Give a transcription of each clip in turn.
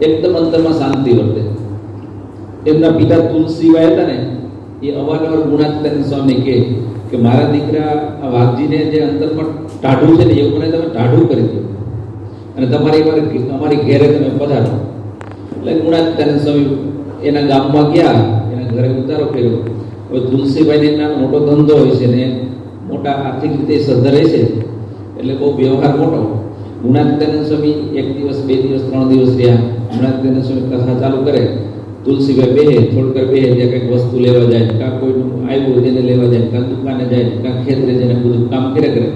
એકદમ અંતરમાં શાંતિ વર્તે. એમના પિતા તુલસીબાઈ હતા ને, એ અવારનવાર ગુણાત્મક સ્વામી કહે કે મારા દીકરા આ વાઘજીને જે અંતરમાં ટાઢું છે ને એવું મને તમે ટાઢું કરી દો. અને તમારી વાર અમારી ઘેરે તમે પધારો. એટલે ગુણાત્મક સ્વામી એના ગામમાં ગયા, એના ઘરે ઉતારો કર્યો. હવે તુલસીભાઈને એના મોટો ધંધો હોય છે ને, મોટા આર્થિક રીતે સદ્ધર રહે છે એટલે બહુ વ્યવહાર મોટો. ગુણાતીતાનંદ સ્વામી એક દિવસ, બે દિવસ, ત્રણ દિવસ રહ્યા. ગુણાતીતાનંદ સ્વામી કથા ચાલુ કરે. તુલસીભાઈ બેહે થોડકર બેહે, ત્યાં કંઈક વસ્તુ લેવા જાય. કાં કોઈનું આવ્યું તેને લેવા જાય, કાં દુકાને જાય, કાં ખેતરે જઈને બધું કામ કરે કરે.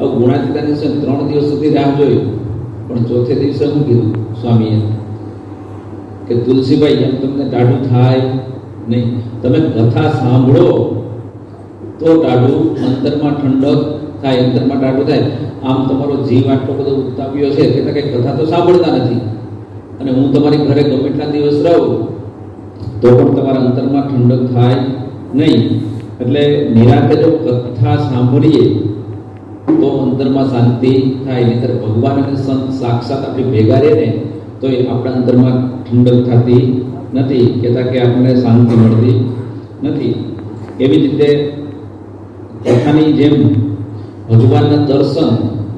હવે ગુણાતીતાનંદ સ્વામી ત્રણ દિવસ સુધી રાહ જોઈ. પણ ચોથે દિવસે શું કીધું સ્વામીએ? કે તુલસીભાઈ, એમ તમને ટાઢું થાય નહીં. તમે કથા સાંભળો, તો ટાઢું અંતરમાં ઠંડક થાય અંતરમાં ટાટો થાય. આમ તમારો જીવ આટલો બધો ઉતાપ્યો છે કે કંઈ કથા તો સાંભળતા નથી. અને હું તમારી ઘરે ગમે એટલા દિવસ રહું, તો પણ તમારા અંતરમાં ઠંડક થાય નહીં. એટલે નિરાતે જો કથા સાંભળીએ, તો અંતરમાં શાંતિ થાય. નહીતર ભગવાન અને સંત સાક્ષાત આપણે ભેગા રહે ને, તો એ આપણા અંતરમાં ઠંડક થતી નથી. કહેતા કે આપણને શાંતિ મળતી નથી. એવી જ રીતે કથાની જેમ ભગવાનના દર્શન,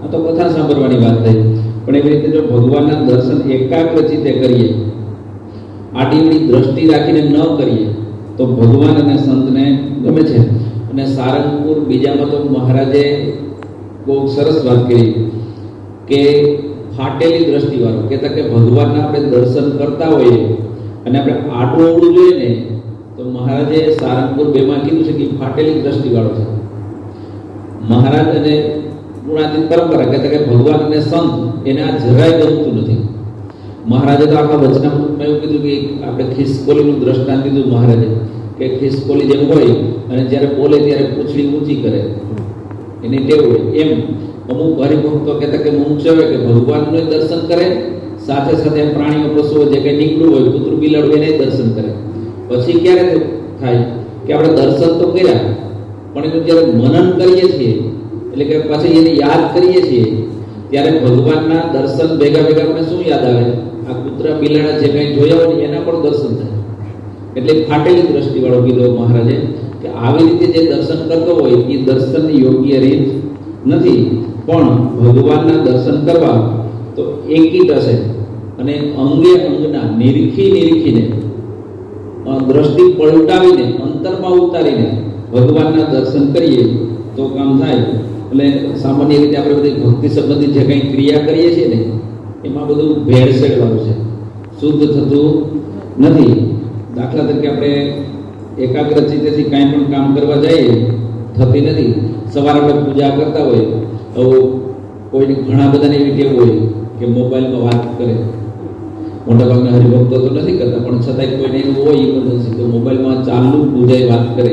આ તો કથા સાંભળવાની વાત થઈ. પણ એવી રીતે જો ભગવાનના દર્શન એકાગ્ર ચિત્તે કરીએ આડીવડી દ્રષ્ટિ રાખીને ન કરીએ, તો ભગવાન અને સંતને ગમે છે. અને સારંગપુર બીજામાં તો મહારાજે બહુ સરસ વાત કરી કે ફાટેલી દ્રષ્ટિવાળો, કહેતા કે ભગવાનના આપણે દર્શન કરતા હોઈએ અને આપણે આડું અવળું જોઈએ ને, તો મહારાજે સારંગપુર બેમાં કીધું છે કે ફાટેલી દ્રષ્ટિવાળો છે. મહારાજ અને ગુણાતીત પરંપરા કહેતા કે ભગવાન અને સંત એને આ જરાય ગમતું નથી. મહારાજે તો આખા વચનામાં એવું કીધું કે આપણે ખિસકોલીનું દ્રષ્ટાંત દીધું મહારાજે, કે ખિસકોલી જેમ હોય અને જ્યારે બોલે ત્યારે પૂંછડી ઊંચી કરે. એની ટેવ હોય. એમ અમુક હરિભક્તો કહેતા કે મુમુક્ષ હોય કે ભગવાનનું દર્શન કરે, સાથે સાથે પ્રાણીઓ પશુઓ જે કંઈ નીકળ્યું હોય, કૂતરું બિલાડું એને દર્શન કરે. પછી ક્યારે થાય કે આપણે દર્શન તો કર્યા પણ એનું જ્યારે મનન કરીએ છીએ, એટલે કે પછી એને યાદ કરીએ છીએ, ત્યારે ભગવાનના દર્શન ભેગા ભેગા આપણે શું યાદ આવે? આ કૂતરા બિલાડા જે કંઈ જોયા હોય એના પણ દર્શન થાય. એટલે ફાટેલી દ્રષ્ટિવાળો કીધો મહારાજે કે આવી રીતે જે દર્શન કરતો હોય, એ દર્શનની યોગ્ય રીત નથી. પણ ભગવાનના દર્શન કરવા તો એકી હશે અને અંગે અંગના નિરીખી નિરીખીને દ્રષ્ટિ પલટાવીને, અંતરમાં ઉતારીને ભગવાનના દર્શન કરીએ તો કામ થાય. એટલે સામાન્ય રીતે આપણે બધી ભક્તિ સંબંધિત જે કંઈ ક્રિયા કરીએ છીએ ને, એમાં બધું ભેળસેળવાળું છે. શુદ્ધ થતું નથી. દાખલા તરીકે આપણે એકાગ્ર ચિત્તેથી કાંઈ પણ કામ કરવા જઈએ, થતી નથી. સવારે આપણે પૂજા કરતા હોય તો કોઈને ઘણા બધાને એવી ટેવ હોય કે મોબાઈલમાં વાત કરે. મોટાભાગના હરિભક્તો તો નથી કરતા, પણ છતાંય કોઈને એવું હોય ઇમરજન્સી તો મોબાઈલમાં ચાલુ પૂજાએ વાત કરે.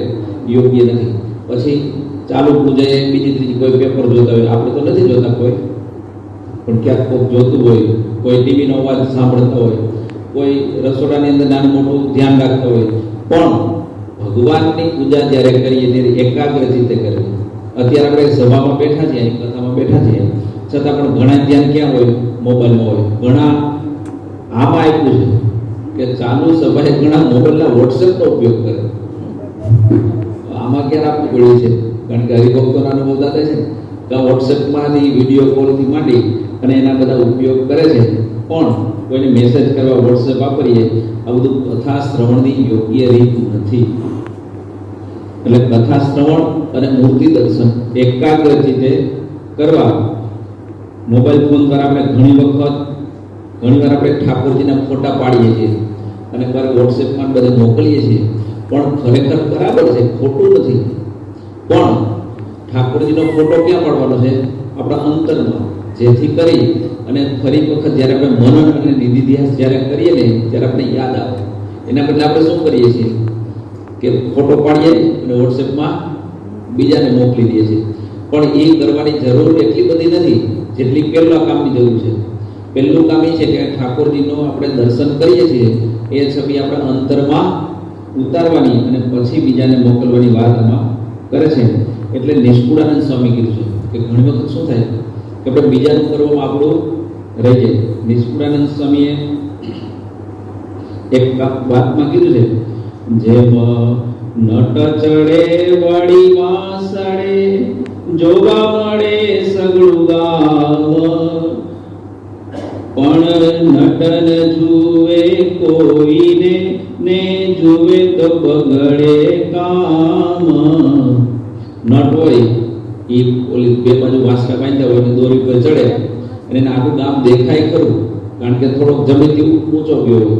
યોગ્ય નથી. પછી ચાલુ પૂજાએ બીજી ત્રીજી કોઈ પેપર જોતા હોય, આપણે તો નથી જોતા કોઈ. પણ ક્યાંક કોઈક જોતું હોય, કોઈ ટીવીનો અવાજ સાંભળતા હોય, કોઈ રસોડાની અંદર નાનું મોટું ધ્યાન રાખતા હોય. પણ ભગવાનની પૂજા જ્યારે કરીએ ત્યારે એકાગ્ર રીતે કરીએ. અત્યારે આપણે સભામાં બેઠા છીએ કથામાં બેઠા છીએ. છતાં પણ ઘણા ધ્યાન ક્યાં હોય? મોબાઈલમાં હોય. ઘણા આમાં આપ્યું છે કે ચાલુ સભાએ ઘણા મોબાઈલના વોટ્સએપનો ઉપયોગ કરે. આમાં ક્યારે આપવું પડ્યું છે? કારણ કે હરિભક્તોના અનુભવ થતા છે કે વોટ્સએપમાંથી વીડિયો કોલથી માંડી અને એના બધા ઉપયોગ કરે છે. પણ કોઈને મેસેજ કરવા, વોટ્સએપ વાપરીએ આ બધું કથા શ્રવણની યોગ્ય રીત નથી. એટલે કથા શ્રવણ અને મૂર્તિ દર્શન એકાગ્ર રીતે કરવા. મોબાઈલ ફોન પર આપણે ઘણી વખત ઘણીવાર આપણે ઠાકોરજીના ફોટા પાડીએ છીએ અને પર વોટ્સએપમાં બધા મોકલીએ છીએ. પણ ખરેખર બરાબર છે, ખોટું નથી. પણ ઠાકોરજીનો ફોટો ક્યાં પાડવાનો છે? આપણા અંતરમાં. જેથી કરી અને ફરી વખત જ્યારે આપણે મનન અને નિધિધ્યાસ જ્યારે કરીએ ને, ત્યારે આપણે યાદ આવે. એના બદલે આપણે શું કરીએ છીએ? કે ફોટો પાડીએ અને વોટ્સએપમાં બીજાને મોકલી દઈએ છીએ. પણ એ કરવાની જરૂર એટલી બધી નથી જેટલી પહેલા કામની જરૂર છે. પહેલું કામ એ છે કે ઠાકોરજીનો આપણે દર્શન કરીએ છીએ. એ છબી આપણા અંતરમાં ઉતારવાની અને પછી બીજાને મોકલવાની વાત આમાં કરે છે. એટલે નિષ્કુળાનંદ સ્વામી કીધું છે કે ઘણી વખત શું થાય કે આપણે બીજાનું કરવામાં આપણું રહી જાય. નિષ્કુળાનંદ સ્વામીએ એક વાતમાં કીધું છે, જેમ નટ ચડે વાડી વાસડે જોવા મળે સગળું ગામ પણ નટન જુએ કોઈને ને જુએ તો બગડે કામ. નટ હોય, એ ઓલી બે બાજુ વાસકા બાંધ્યા હોય ને દોરી પર ચડે. અને એને આખું ગામ દેખાય ખરું, કારણ કે થોડોક જમીનથી ઊંચો ગયો હોય.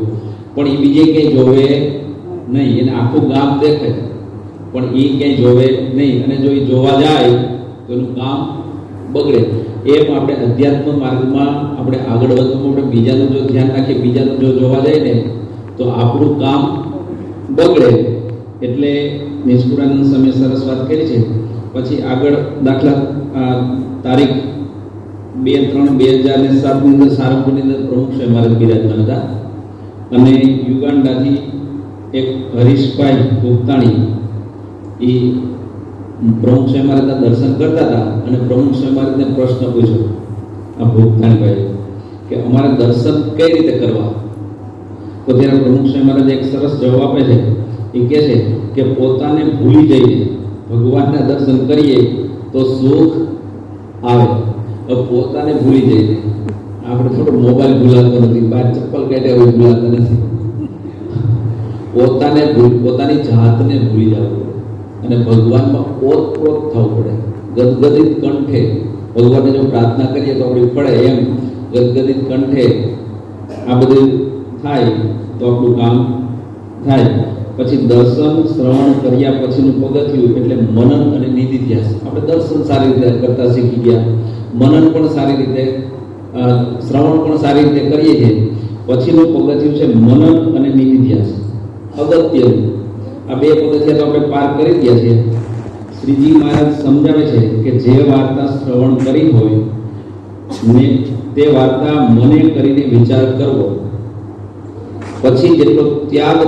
પણ એ બીજે ક્યાંય જોવે નહીં, એને આખું ગામ દેખાય. પણ એ ક્યાંય જોવે નહીં. અને જો એ જોવા જાય, તો એનું કામ બગડે. એમ આપણે અધ્યાત્મ માર્ગમાં આપણે આગળ વધવામાં આપણે બીજાનું જો ધ્યાન રાખીએ, બીજાનું જો જોવા જાય ને, તો આપણું કામ બગડે એટલે નિષ્કુળાનંદ સમય સરસ વાત કરી છે. પછી આગળ દાખલા તારીખ બે ત્રણ બે હજાર ને સાતની અંદર સારંગપુરની અંદર પ્રમુખ છે મારા બિરાજમાન હતા. અને યુગાન્ડાથી એક હરીશભાઈ ગુપ્તાણી, એ પ્રમુખ સ્વામી મહારાજના દર્શન કરતા હતા અને પ્રમુખ સ્વામી મહારાજને પ્રશ્ન પૂછ્યો. આ ભૂપતાણીભાઈ કે અમારે દર્શન કઈ રીતે કરવા? તો ત્યારે પ્રમુખ સ્વામી મહારાજ એક સરસ જવાબ આપે છે. એ કહે છે કે પોતાને ભૂલી જઈને ભગવાનના દર્શન કરીએ તો સુખ આવે. પોતાને ભૂલી જઈને આપણે થોડો મોબાઈલ ભૂલાતો નથી બાર ચપ્પલ કાઢ્યા હોય ભૂલાતા નથી. પોતાને ભૂલ, પોતાની જાતને ભૂલી જવું પડે. અને ભગવાનમાં ઓતપ્રોત થવું પડે. ગદગદિત કંઠે ભગવાનને જો પ્રાર્થના કરીએ તો આપણી પડે એમ ગદગદિત કંઠે આ બધું થાય, તો આપણું કામ થાય. પછી દર્શન શ્રવણ કર્યા પછીનું પગથિયું એટલે મનન અને નિધિધ્યાસ. આપણે દર્શન સારી રીતે કરતા શીખી ગયા. મનન પણ સારી રીતે શ્રવણ પણ સારી રીતે કરીએ છીએ. પછીનું પગથિયું છે મનન અને નિધિધ્યાસ. અગત્યનું આ બે પગથિયા તો આપણે પાર કરી ગયા છે શ્રીજી મહારાજ સમજાવે છે કે જે વાર્તા શ્રવણ કરી હોય, ને તે વાર્તા મને કરીને વિચાર કરવો. પછી જેટલો ત્યાગ